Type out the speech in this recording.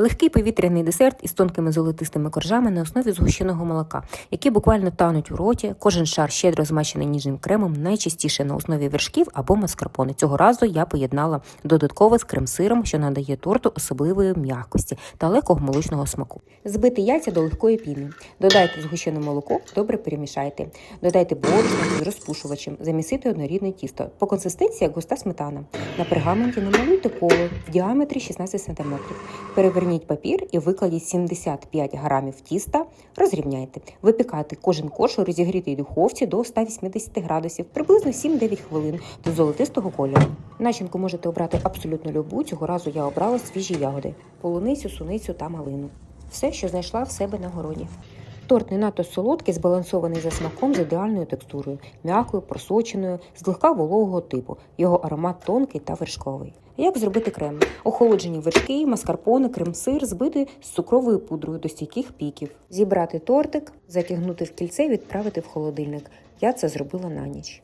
Легкий повітряний десерт із тонкими золотистими коржами на основі згущеного молока, які буквально тануть у роті. Кожен шар щедро змащений ніжним кремом, найчастіше на основі вершків або маскарпоне. Цього разу я поєднала додатково з крем-сиром, що надає торту особливої м'якості та легкого молочного смаку. Збити яйця до легкої піни. Додайте згущене молоко, добре перемішайте. Додайте борошно з розпушувачем, замісити однорідне тісто. По консистенції як густа сметана. На пергаменті намалюйте коло в діаметрі 16 см. Переверніть папір і викладіть 75 грамів тіста, розрівняйте. Випікати кожен кош у розігрітій духовці до 180 градусів, приблизно 7-9 хвилин до золотистого кольору. Начинку можете обрати абсолютно любу. Цього разу я обрала свіжі ягоди: полуницю, суницю та малину. Все, що знайшла в себе на городі. Торт не надто солодкий, збалансований за смаком з ідеальною текстурою, м'якою, просоченою, злегка вологого типу. Його аромат тонкий та вершковий. Як зробити крем? Охолоджені вершки, маскарпоне, крем-сир збити з цукровою пудрою до стійких піків. Зібрати тортик, затягнути в кільце і відправити в холодильник. Я це зробила на ніч.